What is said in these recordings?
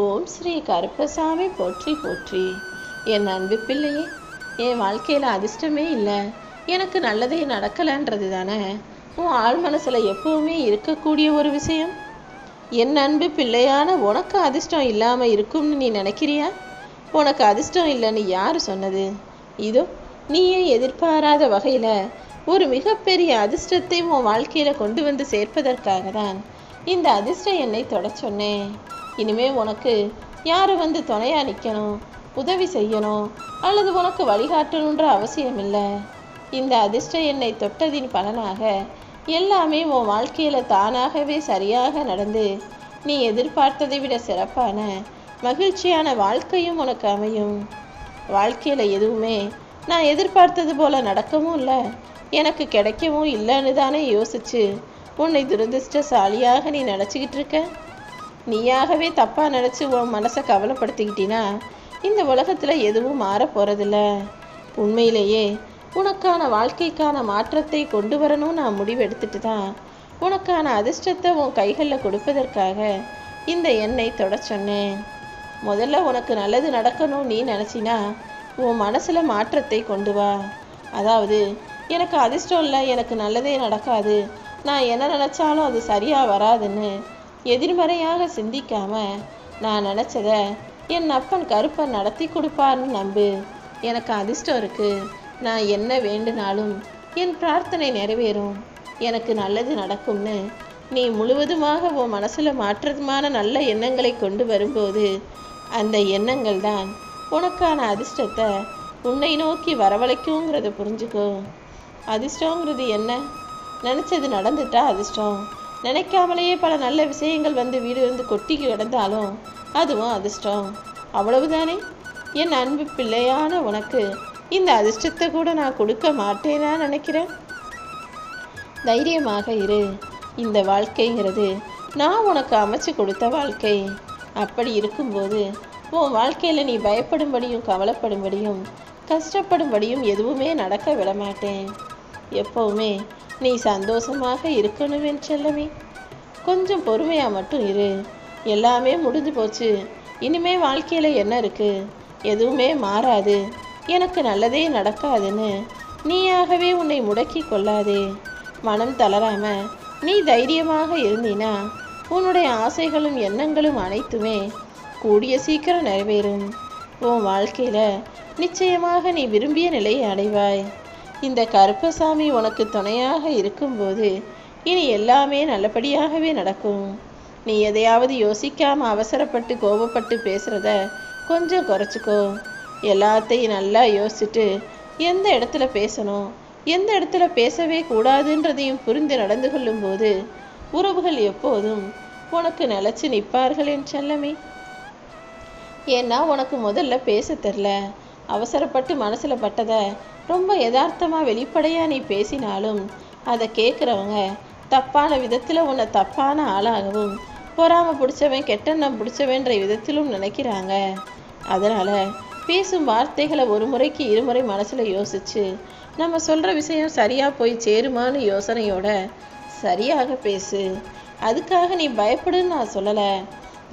ஓம் ஸ்ரீ கருப்பசாமி போற்றி போற்றி. என் அன்பு பிள்ளையே என் வாழ்க்கையில் அதிர்ஷ்டமே இல்லை. எனக்கு நல்லதே நடக்கலைன்றது தானே உன் ஆள் மனசில் எப்பவுமே இருக்கக்கூடிய ஒரு விஷயம். என் அன்பு பிள்ளையான உனக்கு அதிர்ஷ்டம் இல்லாமல் இருக்கும்னு நீ நினைக்கிறியா? உனக்கு அதிர்ஷ்டம் இல்லைன்னு யார் சொன்னது? இதோ நீயே எதிர்பாராத வகையில் ஒரு மிகப்பெரிய அதிர்ஷ்டத்தை உன் வாழ்க்கையில் கொண்டு வந்து சேர்ப்பதற்காக தான் இந்த அதிர்ஷ்ட எண்ணை தொட சொன்னேன். இனிமே உனக்கு யார் வந்து துணையா நிற்கணும் உதவி செய்யணும்? அல்லது உனக்கு வழிகாட்டணுன்ற அவசியம் இல்லை இந்த அதிர்ஷ்ட எண்ணை தொட்டதின் பலனாக எல்லாமே உன் வாழ்க்கையில் தானாகவே சரியாக நடந்து நீ எதிர்பார்த்ததை விட சிறப்பான மகிழ்ச்சியான வாழ்க்கையும் உனக்கு அமையும். வாழ்க்கையில் எதுவுமே நான் எதிர்பார்த்தது போல நடக்கவும் இல்லை. எனக்கு கிடைக்கவும் இல்லைன்னு தானே யோசிச்சு உன்னை துரதிருஷ்டசாலியாக நீ நினச்சிக்கிட்டு இருக்க? நீயாகவே தப்பாக நினச்சி உன் மனசை கவலைப்படுத்திக்கிட்டினா இந்த உலகத்தில் எதுவும் மாறப் போகிறதில்ல உண்மையிலேயே உனக்கான வாழ்க்கைக்கான மாற்றத்தை கொண்டு வரணும் நான் முடிவெடுத்துட்டு தான் உனக்கான அதிர்ஷ்டத்தை உன் கைகளில் கொடுப்பதற்காக இந்த எண்ணை தொட சொன்னேன். முதல்ல உனக்கு நல்லது நடக்கணும் நீ நினச்சினா உன் மனசில் மாற்றத்தை கொண்டு வா. அதாவது எனக்கு அதிர்ஷ்டம் இல்லை எனக்கு நல்லதே நடக்காது. நான் என்ன நினச்சாலும் அது சரியாக வராதுன்னு எதிர்மறையாக சிந்திக்காம நான் நினச்சத என் அப்பன் கருப்பன் நடத்தி கொடுப்பார்னு நம்பு. எனக்கு அதிர்ஷ்டம் இருக்கு. நான் என்ன வேண்டுனாலும் என் பிரார்த்தனை நிறைவேறும். எனக்கு நல்லது நடக்கும்னு நீ முழுவதுமாக உன் மனசில் மாற்றதுமான நல்ல எண்ணங்களை கொண்டு வரும்போது அந்த எண்ணங்கள் தான் உனக்கான அதிர்ஷ்டத்தை உன்னை நோக்கி வரவழைக்குங்கிறத புரிஞ்சுக்கோ. அதிர்ஷ்டங்கிறது என்ன? நினச்சது நடந்துட்டா அதிர்ஷ்டம். நினைக்காமலேயே பல நல்ல விஷயங்கள் வந்து வீடு வந்து கொட்டி கிடந்தாலும் அதுவும் அதிர்ஷ்டம். அவ்வளவுதானே? என் அன்பு பிள்ளையான உனக்கு இந்த அதிர்ஷ்டத்தை கூட நான் கொடுக்க மாட்டேனா நினைக்கிறேன்? தைரியமாக இரு. இந்த வாழ்க்கைங்கிறது நான் உனக்கு அமைச்சு கொடுத்த வாழ்க்கை. அப்படி இருக்கும்போது உன் வாழ்க்கையில் நீ பயப்படும்படியும் கவலைப்படும்படியும் கஷ்டப்படும்படியும் எதுவுமே நடக்க விடமாட்டேன். எப்போவுமே நீ சந்தோஷமாக இருக்கணும் செல்லமே. கொஞ்சம் பொறுமையாக மட்டும் இரு. எல்லாமே முடிஞ்சு போச்சு. இனிமே வாழ்க்கையில் என்ன இருக்குது எதுவுமே மாறாது. எனக்கு நல்லதே நடக்காதுன்னு. நீயாகவே உன்னை முடக்கி கொள்ளாதே. மனம் தளராம நீ தைரியமாக இருந்தீனா உன்னுடைய ஆசைகளும் எண்ணங்களும் அனைத்துமே கூடிய சீக்கிரம் நிறைவேறும். உன் வாழ்க்கையில் நிச்சயமாக நீ விரும்பிய நிலையை அடைவாய். இந்த கருப்பசாமி உனக்கு துணையாக இருக்கும்போது இனி எல்லாமே நல்லபடியாகவே நடக்கும். நீ எதையாவது யோசிக்காம அவசரப்பட்டு கோபப்பட்டு பேசுறத கொஞ்சம் குறைச்சிக்கோ. எல்லாத்தையும் நல்லா யோசிச்சுட்டு எந்த இடத்துல பேசணும் எந்த இடத்துல பேசவே கூடாதுன்றதையும் புரிந்து நடந்து கொள்ளும்போது உறவுகள் எப்போதும் உனக்கு நிலச்சி நிற்பார்கள் என் செல்லமே. ஏன்னா உனக்கு முதல்ல பேச தெரில. அவசரப்பட்டு மனசில் பட்டதை ரொம்ப யதார்த்தமாக வெளிப்படையாக நீ பேசினாலும் அதை கேட்குறவங்க தப்பான விதத்தில் உன்னை தப்பான ஆளாகவும் பொறாமை பிடிச்சவன் கெட்டண்ணம் பிடிச்சவன்ற விதத்திலும் நினைக்கிறாங்க. அதனால் பேசும் வார்த்தைகளை ஒரு முறைக்கு இருமுறை மனசில் யோசிச்சு நம்ம சொல்கிற விஷயம் சரியாக போய் சேருமான்னு யோசனையோட சரியாக பேசு. அதுக்காக நீ பயப்படுன்னு நான் சொல்லலை.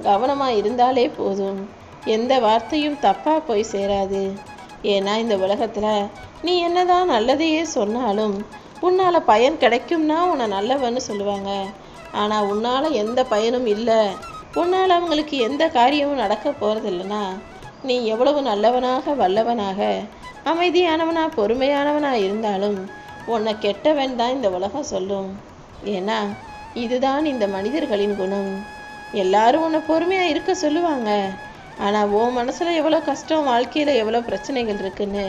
கவனமாக இருந்தாலே போதும். எந்த வார்த்தையும் தப்பாக போய் சேராது. ஏன்னா இந்த உலகத்தில் நீ என்னதான் நல்லதையே சொன்னாலும் உன்னால் பயன் கிடைக்கும்னா உன்னை நல்லவன்னு சொல்லுவாங்க. ஆனால் உன்னால் எந்த பயனும் இல்லை. உன்னால் அவங்களுக்கு எந்த காரியமும் நடக்க போகிறதில்லைனா நீ எவ்வளவு நல்லவனாக வல்லவனாக அமைதியானவனா பொறுமையானவனா இருந்தாலும் உன்னை கெட்டவன் தான் இந்த உலகம் சொல்லும். ஏன்னா இதுதான் இந்த மனிதர்களின் குணம். எல்லாரும் உன்னை பொறுமையாக இருக்க சொல்லுவாங்க. ஆனால் உன் மனசில் எவ்வளோ கஷ்டம் வாழ்க்கையில் எவ்வளோ பிரச்சனைகள் இருக்குன்னு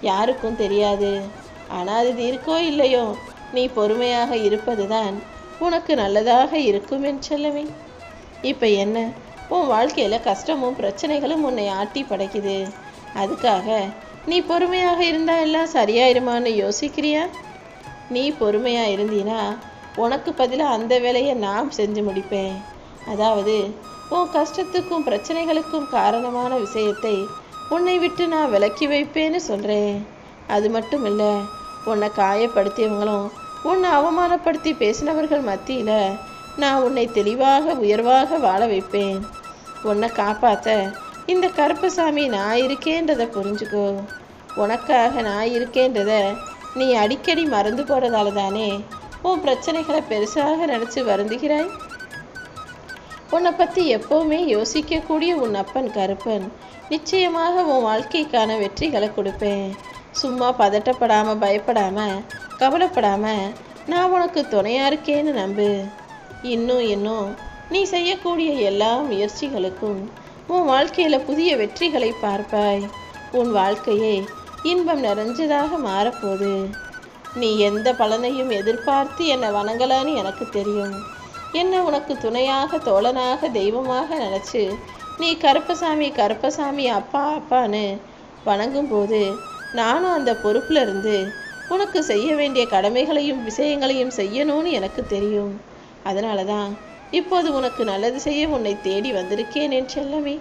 யாருக்கும் தெரியாது. ஆனால் அது இருக்கோ இல்லையோ நீ பொறுமையாக இருப்பது தான் உனக்கு நல்லதாக இருக்கும் என் செல்லமே. இப்போ என்ன? உன் வாழ்க்கையில் கஷ்டமும் பிரச்சனைகளும் உன்னை ஆட்டி படைக்குது. அதுக்காக நீ பொறுமையாக இருந்தால் எல்லாம் சரியாயிருமான்னு யோசிக்கிறியா? நீ பொறுமையாக இருந்தீனா உனக்கு பதிலாக அந்த வேலையை நான் செஞ்சு முடிப்பேன். அதாவது உன் கஷ்டத்துக்கும் பிரச்சனைகளுக்கும் காரணமான விஷயத்தை உன்னை விட்டு நான் விலக்கி வைப்பேன்னு சொல்கிறேன் அது மட்டும் இல்லை உன்னை காயப்படுத்தியவங்களும் உன்னை அவமானப்படுத்தி பேசினவர்கள் மத்தியில் நான் உன்னை தெளிவாக உயர்வாக வாழ வைப்பேன். உன்னை காப்பாற்ற இந்த கருப்பசாமி நான் இருக்கேன்றதை புரிஞ்சுக்கோ. உனக்காக நான் இருக்கேன்றத நீ அடிக்கடி மறந்து போகிறதால தானே உன் பிரச்சனைகளை பெருசாக நினச்சி வருந்துகிறாய்? உன்னை பற்றி எப்போவுமே யோசிக்கக்கூடிய உன் அப்பன் கருப்பன். நிச்சயமாக உன் வாழ்க்கைக்கான வெற்றிகளை கொடுப்பேன். சும்மா பதட்டப்படாமல் பயப்படாமல் கவலைப்படாமல் நான் உனக்கு துணையாக இருக்கேன்னு நம்பு. இன்னும் இன்னும் நீ செய்யக்கூடிய எல்லா முயற்சிகளுக்கும் உன் வாழ்க்கையில் புதிய வெற்றிகளை பார்ப்பாய். உன் வாழ்க்கையே இன்பம் நிறைஞ்சதாக மாறப்போகுது. நீ எந்த பலனையும் எதிர்பார்த்து என்னை வணங்கலான்னு எனக்கு தெரியும். என்ன உனக்கு துணையாக தோழனாக தெய்வமாக நினச்சி? நீ கருப்பசாமி கருப்பசாமி அப்பா அப்பான்னு வணங்கும்போது நானும் அந்த பொறுப்பில் இருந்து உனக்கு செய்ய வேண்டிய கடமைகளையும் விஷயங்களையும் செய்யணும்னு எனக்கு தெரியும். அதனால தான் இப்போது உனக்கு நல்லது செய்ய உன்னை தேடி வந்திருக்கேன் என் செல்லமே.